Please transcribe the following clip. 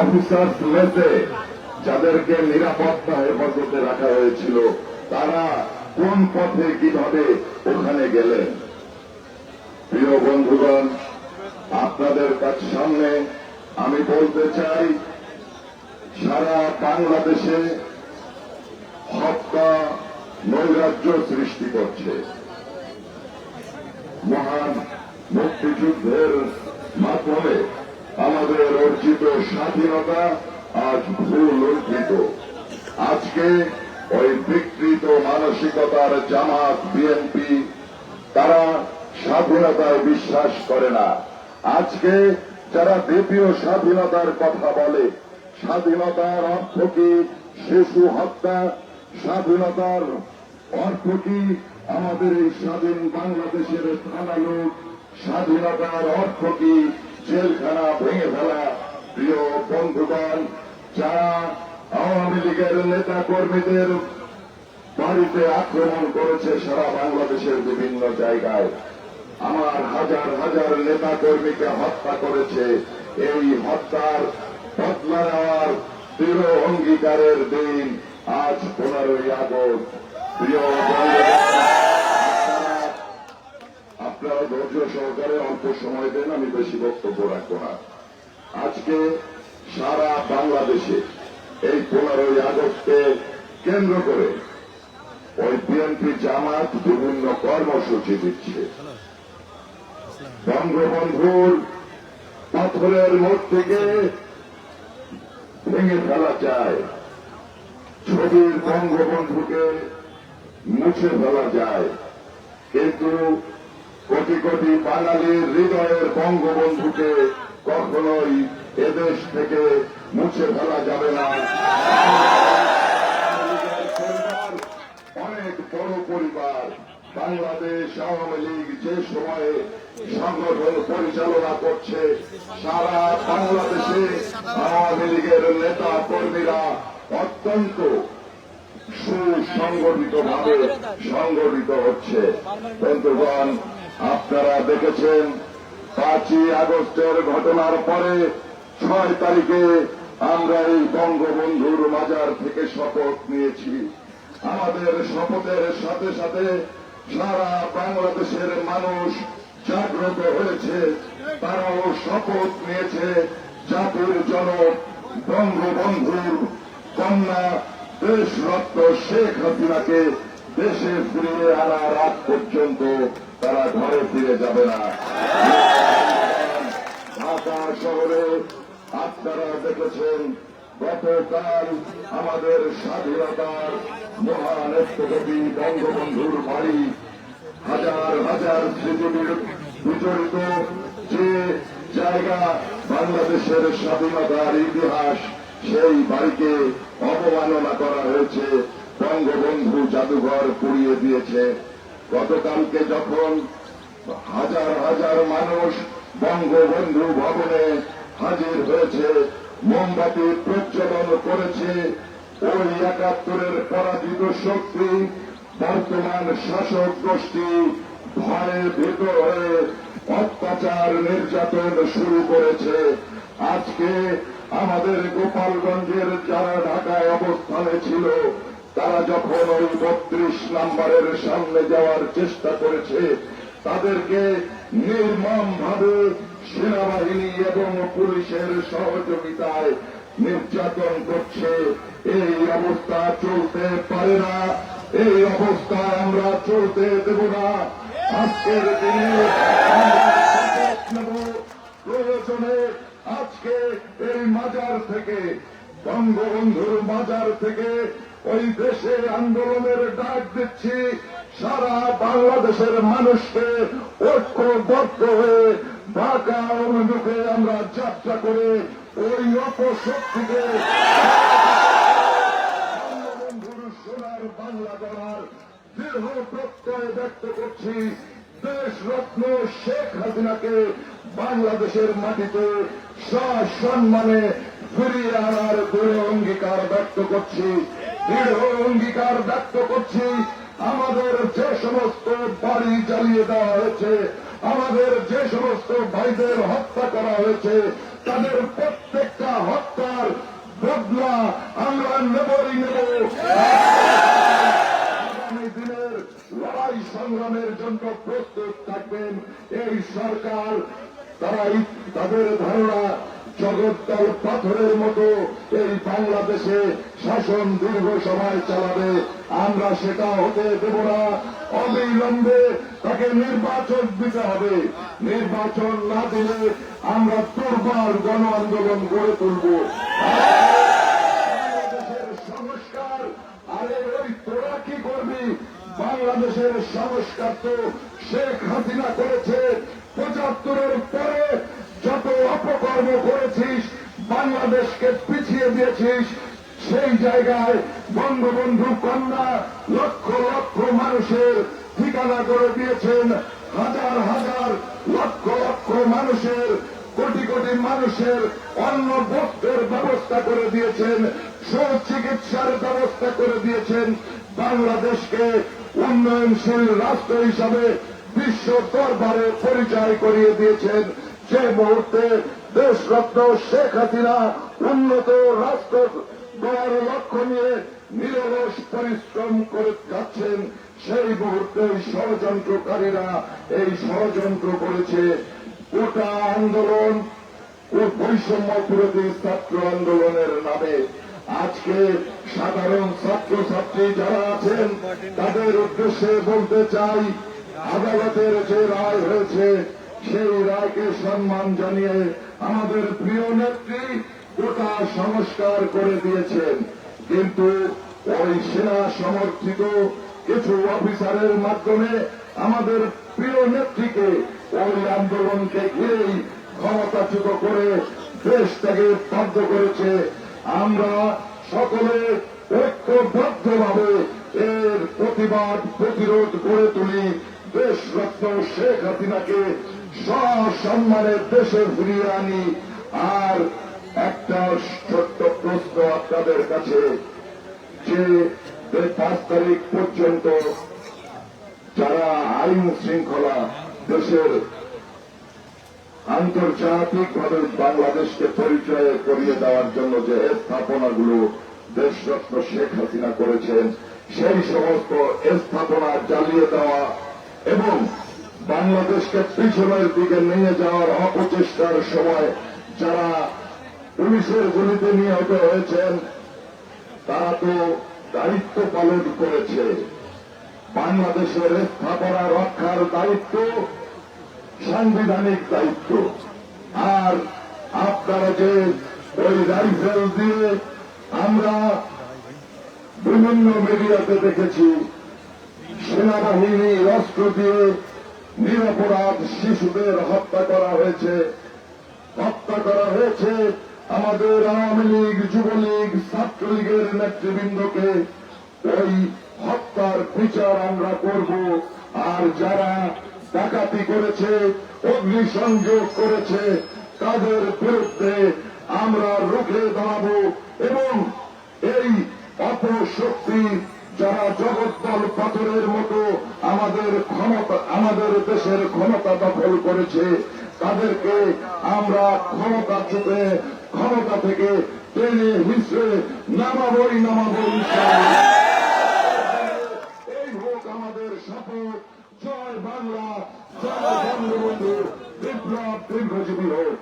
Officer মেসে যাদেরকে নিরাপত্তা হেফাজতে রাখা হয়েছিল, তারা কোন পথে কীভাবে ওখানে গেলেন? প্রিয় বন্ধুগণ, আপনাদের কাছে সামনে আমি বলতে চাই, সারা বাংলাদেশে হত্যা নৈরাজ্য সৃষ্টি করছে। মহান মুক্তিযুদ্ধের মাধ্যমে আমাদের অর্জিত স্বাধীনতা আজ ভুল লঙ্ঘিত আজকে ওই বিকৃত মানসিকতার জামাত বিএনপি, তারা স্বাধীনতায় বিশ্বাস করে না। আজকে যারা দ্বিতীয় স্বাধীনতার কথা বলে, স্বাধীনতার অর্থ কি শিশু হত্যা? স্বাধীনতার অর্থ কি আমাদের এই স্বাধীন বাংলাদেশের থানা লোক স্বাধীনতার অর্থ কি? জেলখানা ভেঙে ফেলা। প্রিয় বন্ধুগণ, যারা আওয়ামী লীগের নেতা কর্মীদের বাড়িতে আক্রমণ করেছে সারা বাংলাদেশের বিভিন্ন জায়গায়, আমার হাজার হাজার নেতা কর্মীকে হত্যা করেছে। এই হত্যার বদলা নেওয়ার দৃঢ় অঙ্গীকারের দিন আজ পনেরোই আগস্ট। প্রিয় বন্ধুরা, আপনারা ধৈর্য সহকারে অল্প সময় দেন, আমি বেশি বক্তব্য রাখব না। আজকে সারা বাংলাদেশে এই পনেরোই আগস্টকে কেন্দ্র করে ওই বিএনপি জামাত বিভিন্ন কর্মসূচি দিচ্ছে। বঙ্গবন্ধুর পাথরের মূর্তিকে ভেঙে ফেলা যায়, ছবির বঙ্গবন্ধুকে মুছে ফেলা যায়, কিন্তু কোটি কোটি বাঙালির হৃদয়ের বঙ্গবন্ধুকে কখনোই এদেশ থেকে মুছে ফেলা যাবে না। অনেক বড় পরিবার, বাংলাদেশ আওয়ামী লীগ যে সময়ে সংগঠন পরিচালনা করছে, সারা বাংলাদেশে আওয়ামী লীগের নেতা কর্মীরা অত্যন্ত সুসংগঠিত ভাবে সংগঠিত হচ্ছে। বন্ধুগণ আপনারা দেখেছেন পাঁচই আগস্টের ঘটনার পরে ছয় তারিখে আমরা এই বঙ্গবন্ধুর মাজার থেকে শপথ নিয়েছি। আমাদের শপথের সাথে সাথে সারা বাংলাদেশের মানুষ জাগ্রত হয়েছে। তারাও শপথ নিয়েছে জাতির জনক বঙ্গবন্ধুর কন্যা দেশরত্ন শেখ হাসিনাকে দেশে ফিরিয়ে আনার আগ পর্যন্ত তারা ঘরে ফিরে যাবে না। ঢাকা শহরে আপনারা দেখেছেন, গতকাল আমাদের স্বাধীনতার মহান কবি বঙ্গবন্ধুর বাড়ি হাজার হাজার স্মৃতি বিজড়িত যে জায়গা বাংলাদেশের স্বাধীনতার ইতিহাস, সেই বাড়িকে অবমাননা করা হয়েছে, বঙ্গবন্ধু জাদুঘর পুড়িয়ে দিয়েছে। গতকালকে যখন হাজার হাজার মানুষ বঙ্গবন্ধু ভবনে হাজির হয়েছে, মোমবাতি প্রজ্বলন করেছে, ওই একাত্তরের পরাজিত শক্তি বর্তমান শাসক গোষ্ঠী ভয়ে ভীত হয়ে অত্যাচার নির্যাতন শুরু করেছে। আজকে আমাদের গোপালগঞ্জের যারা ঢাকায় অবস্থানে ছিল তারা যখন ওই বত্রিশ নাম্বারের সামনে যাওয়ার চেষ্টা করেছে, তাদেরকে নির্মম ভাবে সেনাবাহিনী এবং পুলিশের সহযোগিতায় নির্যাতন করছে। এই অবস্থা চলতে পারে না। এই অবস্থা আমরা চলতে দেব না। আজকের দিনে প্রয়োজনে আজকে এই মাজার থেকে, বঙ্গবন্ধুর মাজার থেকে ওই দেশে আন্দোলনের ডাক দিচ্ছি, সারা বাংলাদেশের মানুষকে ঐক্যবদ্ধ হয়ে ঢাকা অভিমুখে আমরা যাত্রা করে ওই অপশক্তিকে বাংলাদেশের মাটিতে সসম্মানে ফিরিয়ে আনার দৃঢ় অঙ্গীকার ব্যক্ত করছি। দৃঢ় অঙ্গীকার ব্যক্ত করছি, আমাদের যে সমস্ত বাড়ি জ্বালিয়ে দেওয়া হয়েছে, আমাদের যে সমস্ত ভাইদের হত্যা করা হয়েছে, তাদের প্রত্যেকটা হত্যা বদলা আমরা নেবই নেব। আগামী দিনের লড়াই সংগ্রামের জন্য প্রস্তুত থাকবেন এই সরকার, তারাই তাদের ধারণা জগদ্দল পাথরের মতো এই বাংলাদেশে শাসন দীর্ঘ সময় চালাবে। আমরা সেটা হতে দেব না। অবিলম্বে তাকে নির্বাচন দিতে হবে। নির্বাচন না দিলে আমরা দুর্বার গণ আন্দোলন গড়ে তুলব। সংস্কার আরে ওই তোরা কি করবি বাংলাদেশের সংস্কার তো শেখ হাসিনা করেছে। পঁচাত্তরের পরে যত অপকর্ম করেছিস, বাংলাদেশকে পিছিয়ে দিয়েছিস, সেই জায়গায় বঙ্গবন্ধু কন্যা লক্ষ লক্ষ মানুষের ঠিকানা করে দিয়েছেন। হাজার হাজার লক্ষ লক্ষ মানুষের, কোটি কোটি মানুষের অন্ন বস্ত্রের ব্যবস্থা করে দিয়েছেন সুচিকিৎসার ব্যবস্থা করে দিয়েছেন। বাংলাদেশকে উন্নয়নশীল রাষ্ট্র হিসাবে বিশ্ব দরবারে পরিচয় করিয়ে দিয়েছেন। যে মুহূর্তে দেশরত্ন শেখ হাসিনা উন্নত রাষ্ট্র গড়ার লক্ষ্য নিয়ে নিরলস পরিশ্রম করে যাচ্ছেন। সেই মুহূর্তে ষড়যন্ত্রকারীরা এই ষড়যন্ত্র করেছে। গোটা আন্দোলন ও বৈষম্য বিরোধী ছাত্র আন্দোলনের নামে। আজকে সাধারণ ছাত্রছাত্রী যারা আছেন, তাদের উদ্দেশ্যে বলতে চাই, আদালতের যে রায় হয়েছে সেই রায়কে সম্মান জানিয়ে আমাদের প্রিয় নেত্রী গোটা সংস্কার করে দিয়েছেন। কিন্তু ওই সেনা সমর্থিত কিছু অফিসারের মাধ্যমে আমাদের প্রিয় নেত্রীকে ওই আন্দোলনকে ঘিরেই ক্ষমতাচ্যুত করে দেশ থেকে বাধ্য করেছে। আমরা সকলে ঐক্যবদ্ধভাবে এর প্রতিবাদ, প্রতিরোধ করে তুলি। দেশরত্ন শেখ হাসিনাকে সসম্মানে দেশে ফিরিয়ে আনি আর একটা ছোট্ট প্রশ্ন আপনাদের কাছে। যে পাঁচ তারিখ পর্যন্ত যারা আইন শৃঙ্খলা দেশের আন্তর্জাতিকভাবে বাংলাদেশকে পরিচয় করিয়ে দেওয়ার জন্য যে স্থাপনাগুলো দেশরত্ন শেখ হাসিনা করেছেন, সেই সমস্ত স্থাপনা জ্বালিয়ে দেওয়া এবং বাংলাদেশকে পিছনের দিকে নিয়ে যাওয়ার অপচেষ্টার সময় যারা পুলিশের গুলিতে নিহত হয়েছেন, তারা তো দায়িত্ব পালন করেছে। বাংলাদেশের স্থাপনা রক্ষার দায়িত্ব, সাংবিধানিক দায়িত্ব। আর আপনারা যে ওই রাইফেল দিয়ে আমরা বিভিন্ন মিডিয়াতে দেখেছি, সেনাবাহিনী অস্ত্র দিয়ে নিরপরাধ শিশুদের হত্যা করা হয়েছে। হত্যা করা হয়েছে আমাদের আওয়ামী লীগ, যুবলীগ, ছাত্রলীগের নেতৃবৃন্দকে। ওই হত্যার বিচার আমরা করব। আর যারা ডাকাতি করেছে, অগ্নিসংযোগ করেছে, তাদের বিরুদ্ধে আমরা রুখে দাঁড়াবো এবং এই অপশক্তি যারা জগদ্দল পাথরের মতো আমাদের ক্ষমতা, আমাদের দেশের ক্ষমতা দখল করেছে, তাদেরকে আমরা ক্ষমতা চুপে ক্ষমতা থেকে টেনে হিসড়ে নামাবই নামাবই এই হোক আমাদের শপথ। জয় বাংলা, জয় বঙ্গবন্ধু। বিপ্লব দীর্ঘজীবী হোক।